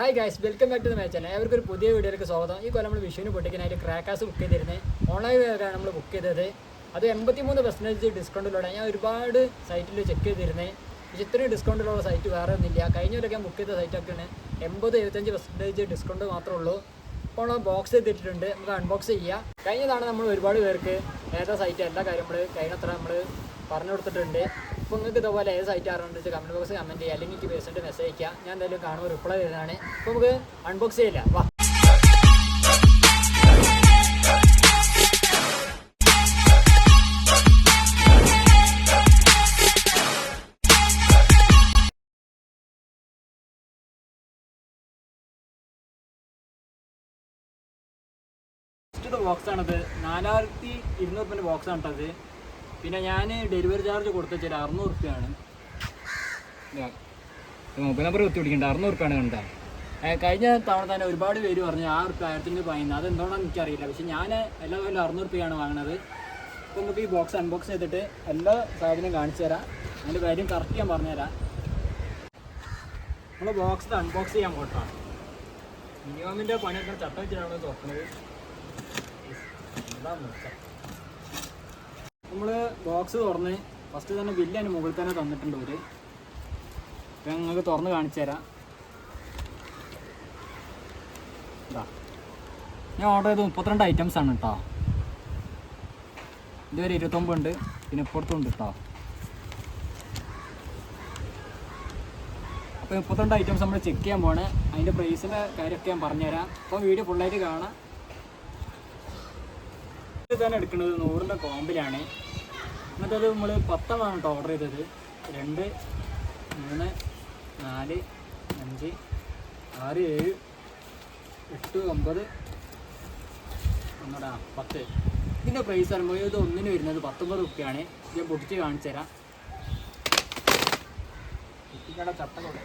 Hi guys welcome back to the match ഏവർക്കും ഒരു പുതിയ വീഡിയോയിലേക്ക് സ്വാഗതം. ഈ കൊല്ലം നമ്മൾ വിഷുവിന് പൊട്ടിക്കാനായിട്ട് ക്രാക്കാസ് ബുക്ക് ചെയ്തിരുന്നത് ഓൺലൈൻ വഴിയാണ് നമ്മൾ ബുക്ക് ചെയ്തത്. അത് എൺപത്തി മൂന്ന് പെർസെന്റേജ് ഡിസ്കൗണ്ടിലൂടെ ഞാൻ ഒരുപാട് സൈറ്റിൽ ചെക്ക് ചെയ്തിരുന്നത് പക്ഷേ ഇത്രയും ഡിസ്കൗണ്ടിലുള്ള സൈറ്റ് വേറെ ഒന്നുമില്ല. കഴിഞ്ഞവരൊക്കെ ഞാൻ ബുക്ക് ചെയ്ത സൈറ്റൊക്കെയാണ് എൺപത് എഴുപത്തഞ്ച് പെർസെന്റേജ് ഡിസ്കൗണ്ട് മാത്രമേ ഉള്ളൂ. ഇപ്പോൾ ബോക്സ് ചെയ്തിട്ടുണ്ട്. നമുക്ക് അൺബോക്സ് ചെയ്യാം. കഴിഞ്ഞതാണ് നമ്മൾ ഒരുപാട് പേർക്ക് ഏതാ സൈറ്റ് എല്ലാ കാര്യം നമ്മൾ കഴിഞ്ഞത്ര നമ്മൾ പറഞ്ഞു കൊടുത്തിട്ടുണ്ട്. അപ്പോൾ നിങ്ങൾക്ക് ഇതുപോലെ ഏത് സൈറ്റ് അറിഞ്ഞിട്ട് കമന്റ് ബോക്സ് കമന്റ് ചെയ്യുക. അല്ലെങ്കിൽ എനിക്ക് പേഴ്സന്റ് മെസ്സേജ് അയക്കുക ഞാൻ എന്തായാലും കാണുമ്പോൾ റിപ്ലൈ ചെയ്തതാണ് അപ്പോൾ നമുക്ക് അൺബോക്സ് ചെയ്യില്ല. വാ. ബോക്സ് ആണത്. നാലായിരത്തി ഇരുന്നൂറ് ബോക്സ് ആണ് കേട്ടത് പിന്നെ ഞാൻ ഡെലിവറി ചാർജ് കൊടുത്തച്ചാൽ അറുന്നൂറ് റുപ്യാണ് മൊബൈൽ നമ്പർ കുത്തി പിടിക്കണ്ട അറുന്നൂറ് റുപ്യാണ് കണ്ടത് കഴിഞ്ഞ തവണ തന്നെ ഒരുപാട് പേര് പറഞ്ഞു ആ റുപ്യ ആയിരത്തിന്റെ പറയുന്നത് അത് എനിക്കറിയില്ല. പക്ഷെ ഞാൻ എല്ലാ കൊല്ലം അറുന്നൂറ് റുപ്യാണ് വാങ്ങണത്. അപ്പോൾ നമുക്ക് ഈ ബോക്സ് അൺബോക്സ് ചെയ്തിട്ട് എല്ലാ സാധനവും കാണിച്ചു തരാം. അതിന്റെ കാര്യം കറക്റ്റ് ഞാൻ പറഞ്ഞുതരാം നമ്മൾ ബോക്സ് അൺബോക്സ് ചെയ്യാൻ പോട്ടാ. മിനിമമിന്റെ പണിയൊക്കെ ചട്ടം വെച്ചിട്ടാണ് തുറക്കുന്നത് നമ്മൾ ബോക്സ് തുറന്ന് ഫസ്റ്റ് തന്നെ ബില്ല് അതിന് മുകളിൽ തന്നെ തന്നിട്ടുണ്ട് ഒരു. ഞാൻ നിങ്ങൾക്ക് തുറന്ന് കാണിച്ചു തരാം. ഇതാ. ഞാൻ ഓർഡർ ചെയ്ത് മുപ്പത്തിരണ്ട് ഐറ്റംസ് ആണ് കേട്ടോ ഇതുവരെ ഇരുപത്തൊമ്പത് ഉണ്ട്. പിന്നെ ഇപ്പുറത്തും ഉണ്ട് കേട്ടോ അപ്പോൾ മുപ്പത്തിരണ്ട് ഐറ്റംസ് നമ്മൾ ചെക്ക് ചെയ്യാൻ പോവാണ്. അതിന്റെ പ്രൈസിന്റെ കാര്യമൊക്കെ ഞാൻ പറഞ്ഞുതരാം. അപ്പോൾ വീഡിയോ ഫുള്ളായിട്ട് കാണാം. തന്നെ എടുക്കുന്നത് നൂറിന്റെ കോമ്പിലാണ്. എന്നിട്ടത് നമ്മൾ പത്തെണ്ണമാണ് കേട്ടോ ഓർഡർ ചെയ്തത്. രണ്ട് മൂന്ന് നാല് അഞ്ച് ആറ് ഏഴ് എട്ട് ഒമ്പത് ഒന്നടാ പത്ത്. ഇതിന്റെ പ്രൈസ് പറയുമ്പോൾ ഇത് ഒന്നിന് വരുന്നത് പത്തൊമ്പത് റുപ്യാണ് ഞാൻ പൊട്ടിച്ച് കാണിച്ചു തരാം കുട്ടിക്കട ചട്ടകളുടെ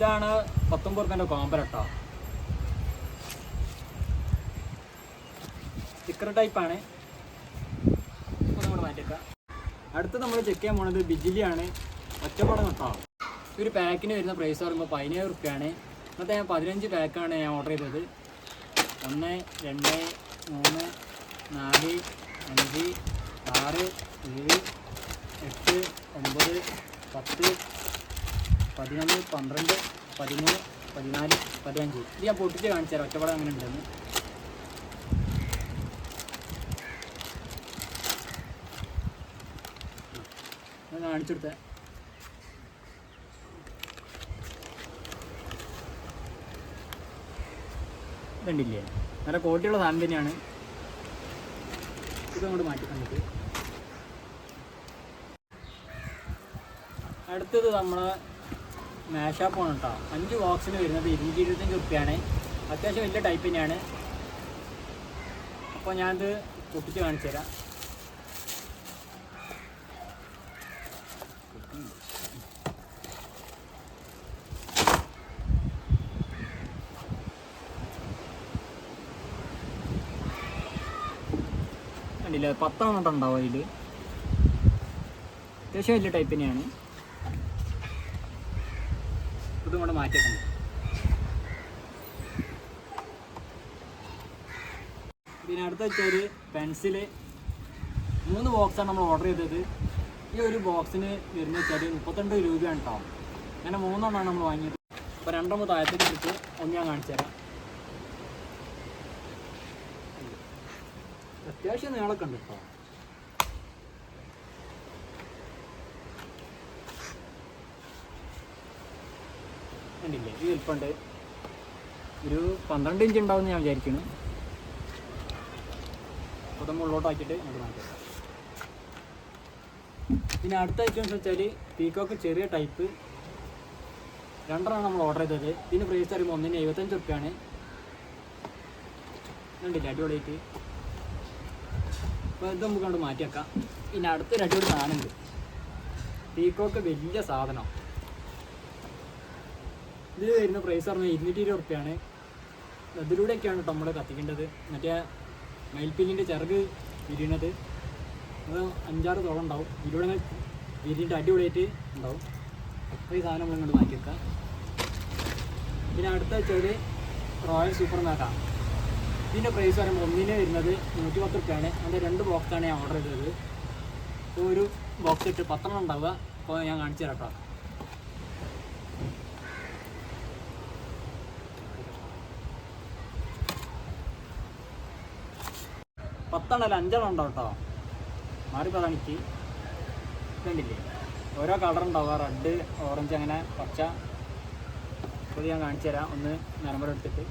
ഇതാണ് പത്തൊമ്പത് റുപ്യന്റെ കോമ്പർ കേട്ടോ സ്റ്റിക്കർ ടൈപ്പാണ് ഒന്നുകൂടെ മാറ്റിയേക്കാം. അടുത്ത് നമ്മൾ ചെക്ക് ചെയ്യാൻ പോണത് ബിജിലിയാണ്. ഒറ്റപ്പാടം ഈ ഒരു പാക്കിന് വരുന്ന പ്രൈസ് പറയുമ്പോൾ പതിനേഴ് റുപ്യാണ്. ഇന്നത്തെ ഞാൻ പതിനഞ്ച് പാക്കാണ് ഞാൻ ഓർഡർ ചെയ്തത്. ഒന്ന് രണ്ട് മൂന്ന് നാല് അഞ്ച് ആറ് ഏഴ് എട്ട് ഒമ്പത് പത്ത് പതിനൊന്ന് പന്ത്രണ്ട് പതിമൂന്ന് പതിനാല് പതിനഞ്ച്. ഇത് ഞാൻ പൊട്ടിച്ച് കാണിച്ചു തരാം. ഒറ്റപ്പാടം അങ്ങനെ ഉണ്ടെന്ന്. കാണിച്ചു കൊടുത്തേ. ഇതുണ്ടില്ലേ? നല്ല ക്വാളിറ്റിയുള്ള സാധനം തന്നെയാണ്. ഇത് അങ്ങോട്ട് മാറ്റി നമുക്ക് അടുത്തത് നമ്മളെ മാഷാപ്പാണ് കേട്ടോ അഞ്ച് ബോക്സിന് വരുന്നത് ഇരുന്നൂറ്റി ഇരുപത്തഞ്ച് റുപ്യാണ് അത്യാവശ്യം വലിയ ടൈപ്പ് തന്നെയാണ്. അപ്പോൾ ഞാനത് പൊട്ടിച്ച് കാണിച്ചു തരാം. കണ്ടില്ല? പത്തെണ്ണം ഉണ്ടാവും അതിൽ അത്യാവശ്യം വലിയ ടൈപ്പ് തന്നെയാണ്. ഇതും കൂടെ മാറ്റിയിട്ടുണ്ട് പിന്നെ അടുത്ത വെച്ചാൽ പെൻസിൽ. മൂന്ന് ബോക്സാണ് നമ്മൾ ഓർഡർ ചെയ്തത്. ഈ ഒരു ബോക്സിന് വരുന്ന വെച്ചാൽ മുപ്പത്തിരണ്ട് രൂപയാണ് കേട്ടോ അങ്ങനെ മൂന്നെണ്ണമാണ് നമ്മൾ വാങ്ങിയത്. അപ്പോൾ രണ്ടെണ്ണം താഴത്തേക്ക് എടുത്ത് ഒന്ന് ഞാൻ കാണിച്ചു തരാം. അത്യാവശ്യം നീളമൊക്കെ ഉണ്ട് കേട്ടോ കണ്ടില്ലേ? ഈ വലിപ്പമുണ്ട്. ഒരു പന്ത്രണ്ട് ഇഞ്ച് ഉണ്ടാവും ഞാൻ വിചാരിക്കുന്നു. അപ്പം നമ്മൾ ഉള്ളോട്ടാക്കിയിട്ട് നമുക്ക് മാറ്റാം. പിന്നെ അടുത്ത ഐറ്റം എന്ന് വെച്ചാൽ പീക്കോക്ക് ചെറിയ ടൈപ്പ് രണ്ടെണ്ണം നമ്മൾ ഓർഡർ ചെയ്തത്. ഇതിന് പ്രൈസ് പറയുമ്പോൾ ഒന്നിന് എഴുപത്തഞ്ച് റുപ്യാണ് കണ്ടില്ല? അടിപൊളിയായിട്ട് അപ്പോൾ ഇത് നമുക്ക് അങ്ങോട്ട് മാറ്റിയേക്കാം. പിന്നെ അടുത്തൊരു അടിപൊളി സാധനമുണ്ട്. പീക്കോക്ക് വലിയ സാധനം. ഇതിൽ വരുന്ന പ്രൈസ് പറഞ്ഞാൽ ഇരുന്നൂറ്റി ഇരുപത് റുപ്യാണ് അതിലൂടെയൊക്കെയാണ് കേട്ടോ നമ്മൾ കത്തിക്കേണ്ടത്. മറ്റേ മയിൽപ്പില്ലിന്റെ ചിറക് വിരിയണത്. അത് അഞ്ചാറ് തോളം ഉണ്ടാവും. ഇതിലൂടെ വിരിയിട്ട് അടിപൊളിയായിട്ട് ഉണ്ടാവും. അപ്പോൾ ഈ സാധനം നമ്മൾ ഇങ്ങോട്ട് വെക്കാം. പിന്നെ അടുത്ത വെച്ചാൽ റോയൽ സൂപ്പർ മാക്കാം ഇതിന്റെ പ്രൈസ് പറയുമ്പോൾ ഒന്നിന് വരുന്നത് നൂറ്റി പത്ത് റുപ്യാണ് അതിന്റെ രണ്ട് ബോക്സാണ് ഞാൻ ഓർഡർ ചെയ്തത്. ഒരു ബോക്സ് ഇട്ട് പത്തെണ്ണം ഉണ്ടാവുക. അപ്പോൾ ഞാൻ കാണിച്ചു തരാം കേട്ടോ. പത്തെണ്ണല്ല അഞ്ചെണ്ണം ഉണ്ടോ കേട്ടോ? മാറി എനിക്ക് കണ്ടില്ലേ ഓരോ കളർ ഉണ്ടാവുക. റെഡ് ഓറഞ്ച് അങ്ങനെ പച്ച. ഇപ്പോൾ ഞാൻ കാണിച്ചു തരാം. ഒന്ന് നരമ്പര എടുത്തിട്ട്.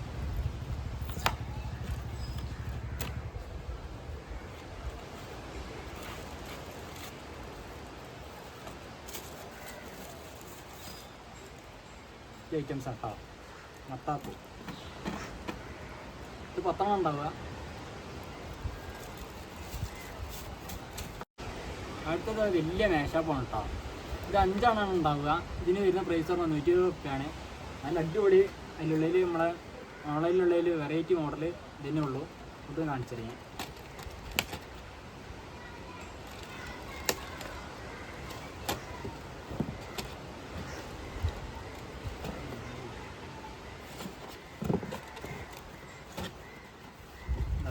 ഐറ്റംസ് ആട്ടോ മത്താപ്പൂ. ഇത് പത്തെണ്ണം ഉണ്ടാവുക? അടുത്തത് വലിയ മേശാപ്പാണ് കേട്ടോ ഇത് അഞ്ചാണ് ഉണ്ടാവുക. ഇതിന് വരുന്ന പ്രൈസ് പറഞ്ഞാൽ നൂറ്റി ഇരുപത് റുപ്യാണ്. നല്ല അടിപൊളി. അതിനുള്ളിൽ നമ്മളെ ഓൺലൈനിലുള്ളതിൽ വെറൈറ്റി മോഡൽ ഇതന്നെ ഉള്ളൂ. ഇത് കാണിച്ചറിയാം.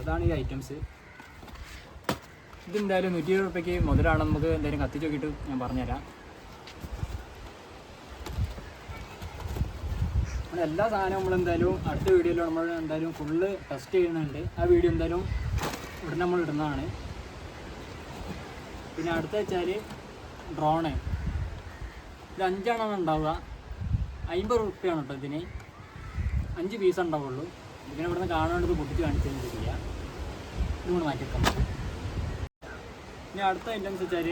അതാണ് ഈ ഐറ്റംസ് ഇതെന്തായാലും നൂറ്റി ഇരുപത് റുപ്യക്ക് മുതലാണ്. നമുക്ക് എന്തായാലും കത്തിച്ച് നോക്കിയിട്ട് ഞാൻ പറഞ്ഞുതരാം. എല്ലാ സാധനവും നമ്മൾ എന്തായാലും അടുത്ത വീഡിയോയിൽ നമ്മൾ എന്തായാലും ഫുള്ള് ടെസ്റ്റ് ചെയ്യുന്നുണ്ട്. ആ വീഡിയോ എന്തായാലും ഉടനെ നമ്മൾ ഇടുന്നതാണ്. പിന്നെ അടുത്ത വെച്ചാൽ ഡ്രോണ് ഇത് അഞ്ചെണ്ണം ഉണ്ടാവുക. അമ്പത് റുപ്യാണ് കേട്ടോ ഇതിന്. അഞ്ച് പീസ് ഉണ്ടാവുള്ളൂ. ഇതിനെ ഇവിടുന്ന് കാണാണ്ട് പൊട്ടിച്ച് കാണിച്ചു തരില്ല ഇതുകൊണ്ട് മാറ്റിവെക്കാം നമുക്ക് ഇനി അടുത്ത ഐറ്റംസ് വെച്ചാൽ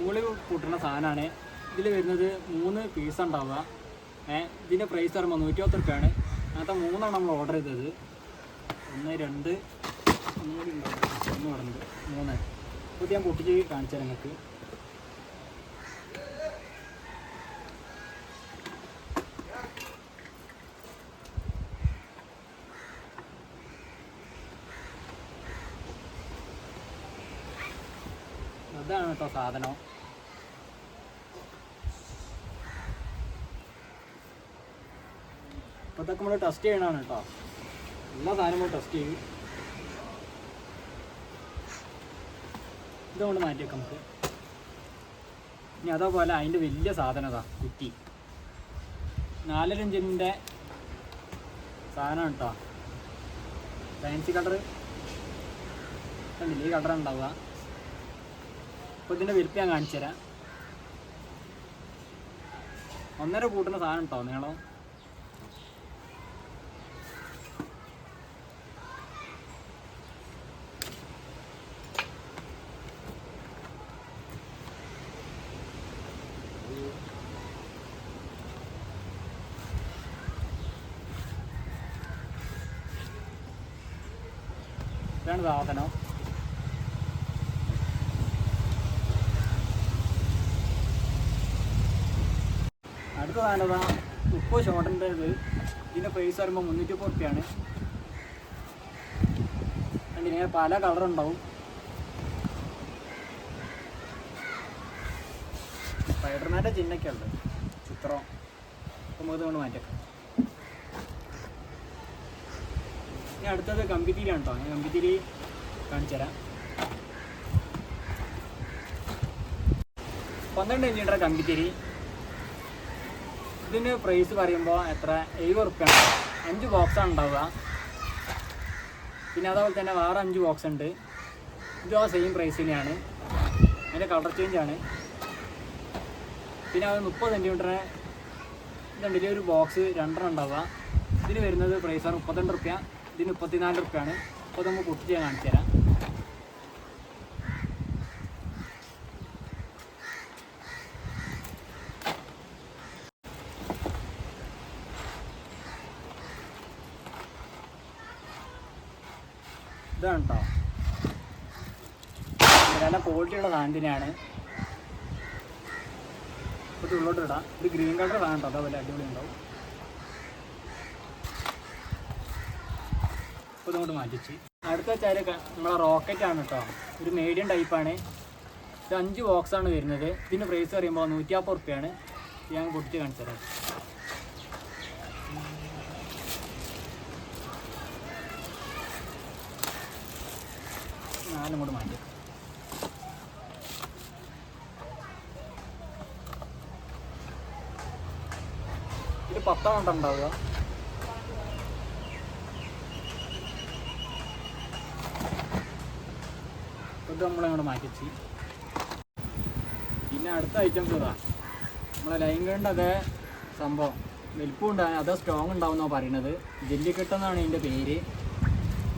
മൂളി കൂട്ടുന്ന സാധനമാണ് ഇതിൽ വരുന്നത് മൂന്ന് പീസ് ഉണ്ടാവുക. ഏഹ് ഇതിന്റെ പ്രൈസ് പറയുമ്പോൾ നൂറ്റി പത്ത് റുപ്യാണ്. അങ്ങനത്തെ മൂന്നാണ് നമ്മൾ ഓർഡർ ചെയ്തത്. ഒന്ന് രണ്ട് ഒന്നും പറഞ്ഞത്. മൂന്ന്. അപ്പോൾ ഞാൻ പൊട്ടിച്ച് കാണിച്ചു തരാം നിങ്ങൾക്ക്. അതാണ് കേട്ടോ സാധനം. അപ്പോൾ ഇതൊക്കെ നമ്മൾ ടെസ്റ്റ് ചെയ്യണാണ് കേട്ടോ. എല്ലാ സാധനവും ടെസ്റ്റ് ചെയ്യും. ഇതുകൊണ്ട് മാറ്റി വെക്കാം നമുക്ക്. ഇനി അതേപോലെ അതിന്റെ വലിയ സാധനം അതാ കുറ്റി. നാലര ഇഞ്ചിന്റെ സാധനം കേട്ടോ. ഫാൻസി കളർ കണ്ടില്ലേ ഈ കളർ ഉണ്ടാവുക. അപ്പോൾ ഇതിന്റെ വലിപ്പം ഞാൻ കാണിച്ചു തരാം. ഒന്നര കൂട്ടുന്ന സാധനം കേട്ടോ നീളം ഇതാണ് സാധനം. അടുത്ത വേണ്ടത് മുപ്പത് ഷോട്ടിന്റെ ഇത് ഇതിന്റെ പ്രൈസ് വരുമ്പോൾ മുന്നൂറ്റി മുപ്പത് റുപ്യാണ് അതിന് പല കളറുണ്ടാവും സ്പൈഡർമാന്റെ ചിഹ്നൊക്കെ ഉണ്ട്. ചിത്രം. നമുക്ക് കൊണ്ട് മാറ്റൊക്കെ ഇനി അടുത്തത് കമ്പിത്തിരിയാണ് കേട്ടോ. ഞാൻ കമ്പിത്തിരി കാണിച്ചു തരാം. പന്ത്രണ്ട് ഇഞ്ചിന്റെ കമ്പിത്തിരി ഇതിന് പ്രൈസ് പറയുമ്പോൾ എത്ര? എഴുപത് റുപ്യ അഞ്ച് ബോക്സാണ് ഉണ്ടാവുക. പിന്നെ അതേപോലെ തന്നെ വേറെ അഞ്ച് ബോക്സ് ഉണ്ട്. ഇതും ആ സെയിം പ്രൈസ് തന്നെയാണ്. അതിന്റെ കളർ ചേഞ്ച് ആണ്. പിന്നെ അത് മുപ്പത് സെന്റിമീറ്ററിന് ഇതുണ്ട് ഒരു ബോക്സ് രണ്ടെണ്ണം ഉണ്ടാവുക. ഇതിന് വരുന്നത് പ്രൈസ് മുപ്പത്തിരണ്ട് റുപ്യ. ഇതിന് മുപ്പത്തിനാല് റുപ്യാണ്. അപ്പോൾ നമുക്ക് കുട്ടി ഞാൻ കാണിച്ചു തരാം ഇതാണ് കേട്ടോ നല്ല ക്വാളിറ്റിയുള്ള സാധനം തന്നെയാണ് കുറച്ച് ഉള്ളോട്ട് ഇടാം. ഇത് ഗ്രീൻ കളർ സാധനം കേട്ടോ. അതേപോലെ അടിപൊളി ഉണ്ടാവും. ഇപ്പോൾ ഇതങ്ങോട്ട് മാറ്റിച്ച്. അടുത്ത വെച്ചാൽ നമ്മളെ റോക്കറ്റ് ആണ് കേട്ടോ. ഒരു മീഡിയം ടൈപ്പാണ് ഇത് അഞ്ച് ബോക്സാണ് വരുന്നത്. ഇതിന്റെ പ്രൈസ് പറയുമ്പോൾ നൂറ്റി നാൽപ്പത് റുപ്യാണ് ഞാൻ പൊട്ടിച്ച് കാണിച്ചു തരാം നാലും കൂടെ മാറ്റി. ഇത് പത്താം വട്ടം ഉണ്ടാവുക. ഇത് നമ്മളങ്ങോട്ട് മാറ്റിച്ച്. പിന്നെ അടുത്ത ഐറ്റംസ് ഇതാ. നമ്മളെ ലൈൻഗണ്ട് അതേ സംഭവം. വലിപ്പം ഉണ്ടാകും അതേ സ്ട്രോങ് ഉണ്ടാവുമെന്നാണ് പറയണത് ജെല്ലിക്കെട്ടെന്നാണ് ഇതിന്റെ പേര്.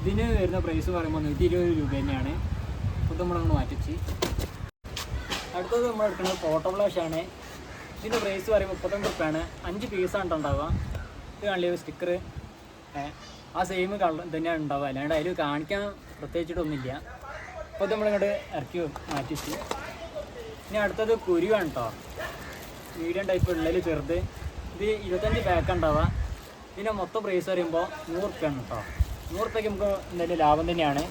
ഇതിന് വരുന്ന പ്രൈസ് പറയുമ്പോൾ നൂറ്റി ഇരുപത് രൂപ തന്നെയാണ്. അപ്പോൾ നമ്മളങ്ങോട്ട് മാറ്റിച്ച്. അടുത്തത് നമ്മൾ എടുക്കുന്നത് ഫോട്ടോ ഫ്ലാഷ് ആണ്. ഇതിന്റെ പ്രൈസ് പറയുമ്പോൾ മുപ്പത്തൊന്ന് റുപ്യാണ് അഞ്ച് പീസാണ് ഉണ്ടാവുക. ഇത് കാണില്ല സ്റ്റിക്കർ ആ സെയിം കളർ തന്നെയാണ് ഉണ്ടാവുക. അല്ലാണ്ട് അതിൽ കാണിക്കാൻ പ്രത്യേകിച്ചിട്ടൊന്നുമില്ല. അപ്പോൾ നമ്മളിങ്ങോട്ട് ഇറക്കി മാറ്റിച്ച്. ഇനി അടുത്തത് കുരുവാണ് കേട്ടോ മീഡിയം ടൈപ്പ് ഉള്ളിൽ ചെറുത്. ഇത് ഇരുപത്തഞ്ച് പാക്ക് ഉണ്ടാവുക. ഇതിന്റെ മൊത്തം പ്രൈസ് പറയുമ്പോൾ നൂറ് റുപ്യാണ് കേട്ടോ നൂറ് റുപ്യക്ക് നമുക്ക് എന്തായാലും ലാഭം തന്നെയാണ്.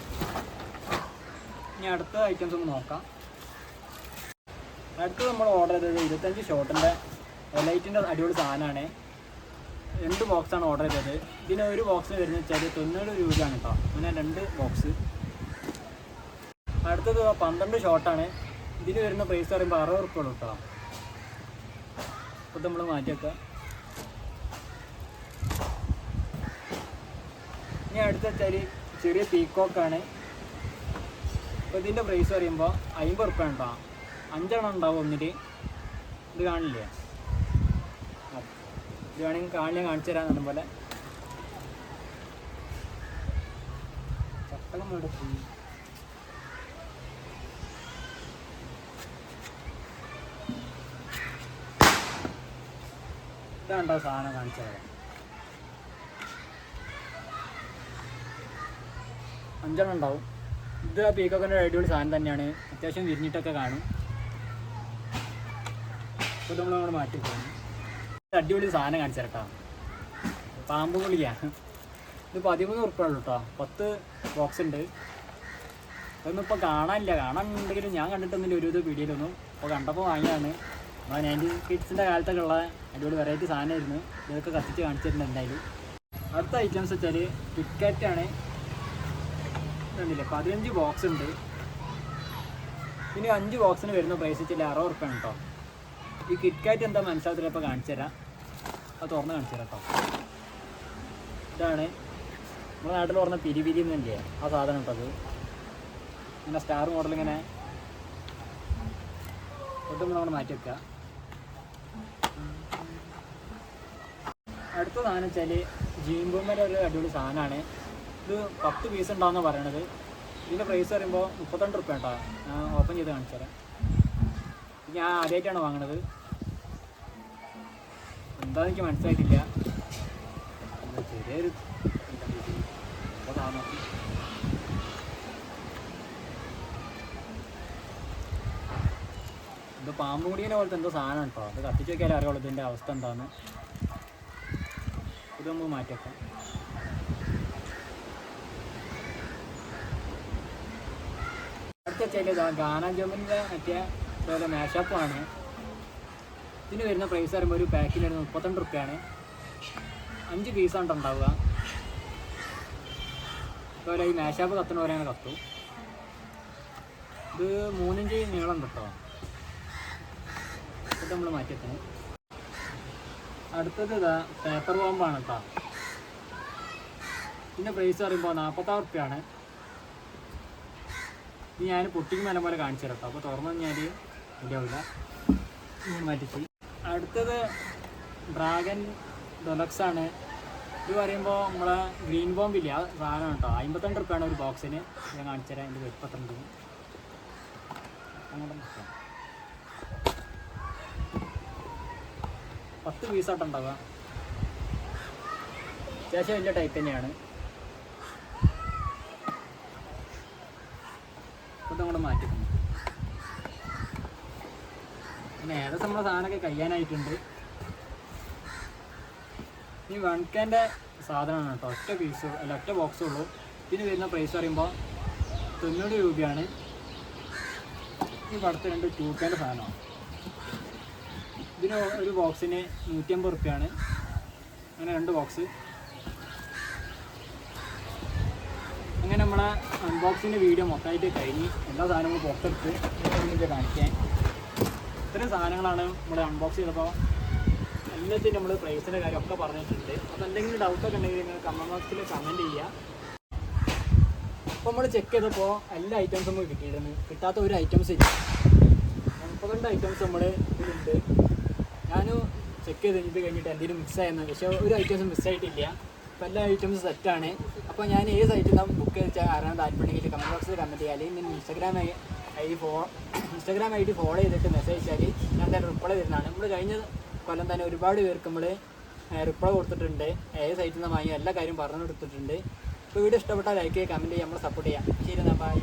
ഇനി അടുത്ത ഐറ്റംസ് ഒന്ന് നോക്കാം. അടുത്ത് നമ്മൾ ഓർഡർ ചെയ്തത് ഇരുപത്തഞ്ച് ഷോട്ടിന്റെ ലൈറ്റിന്റെ അടിപൊളി സാധനമാണ്. രണ്ട് ബോക്സാണ് ഓർഡർ ചെയ്തത്. ഇതിന് ഒരു ബോക്സ് വരുന്നത് വെച്ചാൽ തൊണ്ണൂറ് രൂപയാണ് കേട്ടോ അങ്ങനെ രണ്ട് ബോക്സ് അടുത്തത് പന്ത്രണ്ട് ഷോട്ടാണ് ഇതിന് വരുന്ന പ്രൈസ് പറയുമ്പോൾ അറുപത് ഉറുപ്പുള്ളൂ കേട്ടോ അപ്പോൾ നമ്മൾ മാറ്റി വെക്കുക ഇനി അടുത്ത വെച്ചാൽ ചെറിയ പീക്കോക്കാണ് അപ്പോൾ ഇതിന്റെ പ്രൈസ് പറയുമ്പോൾ അമ്പത് റുപ്യ ഉണ്ടോ? അഞ്ചെണ്ണം ഉണ്ടാവും ഒന്നിട്ട് ഇത് കാണില്ലേ. ഇത് വേണമെങ്കിൽ കാണില്ല കാണിച്ചു തരാൻ പോലെ. ചട്ടകം ഇവിടെ ഇതാണ്ടോ സാധനം കാണിച്ചു തരാം. അഞ്ചെണ്ണം ഉണ്ടാവും. ഇത് ആ പീക്കൊക്കെ അടിപൊളി സാധനം തന്നെയാണ്. അത്യാവശ്യം വിരിഞ്ഞിട്ടൊക്കെ കാണും. അപ്പോൾ നമ്മൾ നമ്മൾ മാറ്റി പോകും അടിപൊളി സാധനം കാണിച്ചു പാമ്പ് ഗുളിയാണ് ഇത് പതിമൂന്ന് ഉറുപ്പ ഉള്ളൂ കേട്ടോ. പത്ത് ബോക്സ് ഉണ്ട്. അതൊന്നും ഇപ്പോൾ കാണാനില്ല. കാണാനുണ്ടെങ്കിലും ഞാൻ കണ്ടിട്ടൊന്നുമില്ല. ഒരു ഇത് വീഡിയോയിലൊന്നും. അപ്പോൾ കണ്ടപ്പോൾ വാങ്ങിയതാണ്. നമ്മളെ നയന്റി കിഡ്സിന്റെ കാലത്തൊക്കെ ഉള്ള അടിപൊളി വെറൈറ്റി സാധനമായിരുന്നു. ഇതൊക്കെ കത്തിച്ച് കാണിച്ചിട്ടുണ്ട് എന്തായാലും. അടുത്ത ഐറ്റംസ് വെച്ചാൽ കിറ്റ്കാറ്റാണ് കണ്ടില്ലേ? പതിനഞ്ച് ബോക്സ് ഉണ്ട്. പിന്നെ അഞ്ച് ബോക്സിന് വരുന്ന പ്രൈസ് വെച്ചാൽ അറുപത് ഉറുപ്പ കേട്ടോ ഈ കിറ്റ്കാറ്റ് എന്താ മനസ്സിലാകത്തില്ല ഇപ്പോൾ കാണിച്ചു തരാം. അത് തുറന്ന് കാണിച്ചു തരാം കേട്ടോ ഇതാണ്. നമ്മുടെ നാട്ടിൽ പറഞ്ഞ പിരിപിരി എന്ന് എന്നില്ലേ ആ സാധനം കേട്ടത് ഇങ്ങനെ സ്റ്റാർ മോഡൽ ഇങ്ങനെ. ഒട്ടും നമ്മൾ മാറ്റി വെക്കുക അടുത്ത സാധനം വെച്ചാൽ ജീമ്പൂമ്മയുടെ ഒരു അടിപൊളി സാധനമാണ്. ഇത് പത്ത് പീസ് ഉണ്ടാവുന്ന പറയണത്. ഇതിന്റെ പ്രൈസ് പറയുമ്പോൾ മുപ്പത്തിരണ്ട് റുപ്യ കേട്ടോ. ഞാൻ ഓപ്പൺ ചെയ്ത് കാണിച്ചു തരാം ഞാൻ ആദ്യമായിട്ടാണ് വാങ്ങണത്. എന്താണെന്ന് എനിക്ക് മനസ്സിലായിട്ടില്ല. ചെറിയൊരു ഇത് പാമ്പ് മുടിയനെ പോലത്തെ എന്തോ സാധനമാണ് കേട്ടോ. അത് കത്തിച്ച് വെക്കാലേ അറിയുള്ളൂ ഇതിന്റെ അവസ്ഥ എന്താണെന്ന് ഇത് നമുക്ക് അടുത്ത ചില ഗാന ജമ്മിന്റെ മറ്റേ അതുപോലെ മാഷപ്പാണ് ഇതിന് വരുന്ന പ്രൈസ് പറയുമ്പോൾ ഒരു പാക്കിന് വരുന്നത് മുപ്പത്തിരണ്ട് റുപ്യാണ്. അഞ്ച് പീസാണ് ഉണ്ടാവുക. അതുപോലെ ഈ മാഷാപ്പ് കത്തുന്ന പോലെയാണ് കത്തു. ഇത് മൂന്നിഞ്ച് നീളം കിട്ടോ. ഇത് നമ്മൾ മാറ്റിയെത്തണം അടുത്തത് ഇതാ പേപ്പർ ബോംബാണ് കേട്ടോ ഇതിന്റെ പ്രൈസ് പറയുമ്പോൾ നാൽപ്പത്താറ് റുപ്യാണ്. ഇത് ഞാൻ പൊട്ടിക്ക് മേലെ പോലെ കാണിച്ചു തരാം അപ്പോൾ തുറന്നു കഴിഞ്ഞാൽ ഇങ്ങനെ മാറ്റിച്ച്. അടുത്തത് ഡ്രാഗൻ ഡൊലക്സ് ആണ്. ഇത് പറയുമ്പോൾ നമ്മളെ ഗ്രീൻ ബോംബ് ഇല്ല? സാധനം കേട്ടോ അമ്പത്തിരണ്ട് റുപ്യാണ് ഒരു ബോക്സിന് ഞാൻ കാണിച്ചു തരാം. എന്റെ മുപ്പത്തിരണ്ട് അങ്ങോട്ട് പത്ത് പീസ് ഉണ്ടാവുക. അത്യാവശ്യം വലിയ ടൈപ്പ് തന്നെയാണ് ഇത് അങ്ങോട്ട് മാറ്റിക്കുന്നു പിന്നെ ഏകദേശം നമ്മുടെ സാധനമൊക്കെ കഴിയാനായിട്ടുണ്ട്. ഈ വൺ കെന്റെ സാധനമാണ് കേട്ടോ. ഒറ്റ പീസ് അല്ല ഒറ്റ ബോക്സേ ഉള്ളൂ. ഇതിന് വരുന്ന പ്രൈസ് പറയുമ്പോൾ തൊണ്ണൂറ് രൂപയാണ്. ഈ പടത്ത് രണ്ട് ടൂക്കേന്റെ സാധനമാണ്. ഇതിന് ഒരു ബോക്സിന് നൂറ്റമ്പത് റുപ്യാണ്. അങ്ങനെ രണ്ട് ബോക്സ് അങ്ങനെ നമ്മളെ അൺബോക്സിന്റെ വീഡിയോ മൊത്തമായിട്ട് കഴിഞ്ഞ് എല്ലാ സാധനങ്ങളും പുറത്തെടുത്ത് കാണിക്കാൻ ഇത്രയും സാധനങ്ങളാണ് നമ്മൾ അൺബോക്സ് ചെയ്തപ്പോൾ എല്ലാത്തിനും നമ്മൾ പ്രൈസിന്റെ കാര്യമൊക്കെ പറഞ്ഞിട്ടുണ്ട്. അപ്പോൾ എന്തെങ്കിലും ഡൗട്ടൊക്കെ ഉണ്ടെങ്കിൽ നിങ്ങൾ കമന്റ് ബോക്സിൽ കമന്റ് ചെയ്യുക. അപ്പോൾ നമ്മൾ ചെക്ക് ചെയ്തപ്പോൾ എല്ലാ ഐറ്റംസും നമുക്ക് കിട്ടിയിരുന്നു കിട്ടാത്ത ഒരു ഐറ്റംസ് ഇല്ല. മുപ്പത്തിരണ്ട് ഐറ്റംസ് നമ്മൾ ഇതിലുണ്ട്. ഞാൻ ചെക്ക് ചെയ്ത് ഇത് കഴിഞ്ഞിട്ട് എന്തെങ്കിലും മിസ് ആയെന്ന്. പക്ഷേ ഒരു ഐറ്റംസ് മിസ്സായിട്ടില്ല അപ്പോൾ എല്ലാ ഐറ്റംസും സെറ്റാണ് അപ്പോൾ ഞാൻ ഏത് നിന്നാണ് ബുക്ക് ചെയ്ത് അറിയാൻ താല്പര്യമുണ്ടെങ്കിൽ കമന്റ് ബോക്സിൽ കമന്റ് ചെയ്യുക. അല്ലെങ്കിൽ ഇൻസ്റ്റാഗ്രാം ഐ ഡി ഫോ ഇൻസ്റ്റാഗ്രാം ഐ ഡി ഫോളോ ചെയ്തിട്ട് മെസ്സേജ് അയച്ചാൽ ഞാൻ തന്നെ റിപ്ലൈ തരുന്നതാണ്. നമ്മൾ കഴിഞ്ഞ കൊല്ലം തന്നെ ഒരുപാട് പേർക്ക് നമ്മൾ റിപ്ലൈ കൊടുത്തിട്ടുണ്ട്. ഏത് സൈറ്റിൽ നിന്ന് വാങ്ങി എല്ലാ കാര്യവും പറഞ്ഞു കൊടുത്തിട്ടുണ്ട്. അപ്പോൾ വീഡിയോ ഇഷ്ടപ്പെട്ടാൽ ലൈക്ക് ചെയ്യുക കമന്റ് ചെയ്യുക നമ്മളെ സപ്പോർട്ട് ചെയ്യാം. ശരി എന്നാൽ ബൈ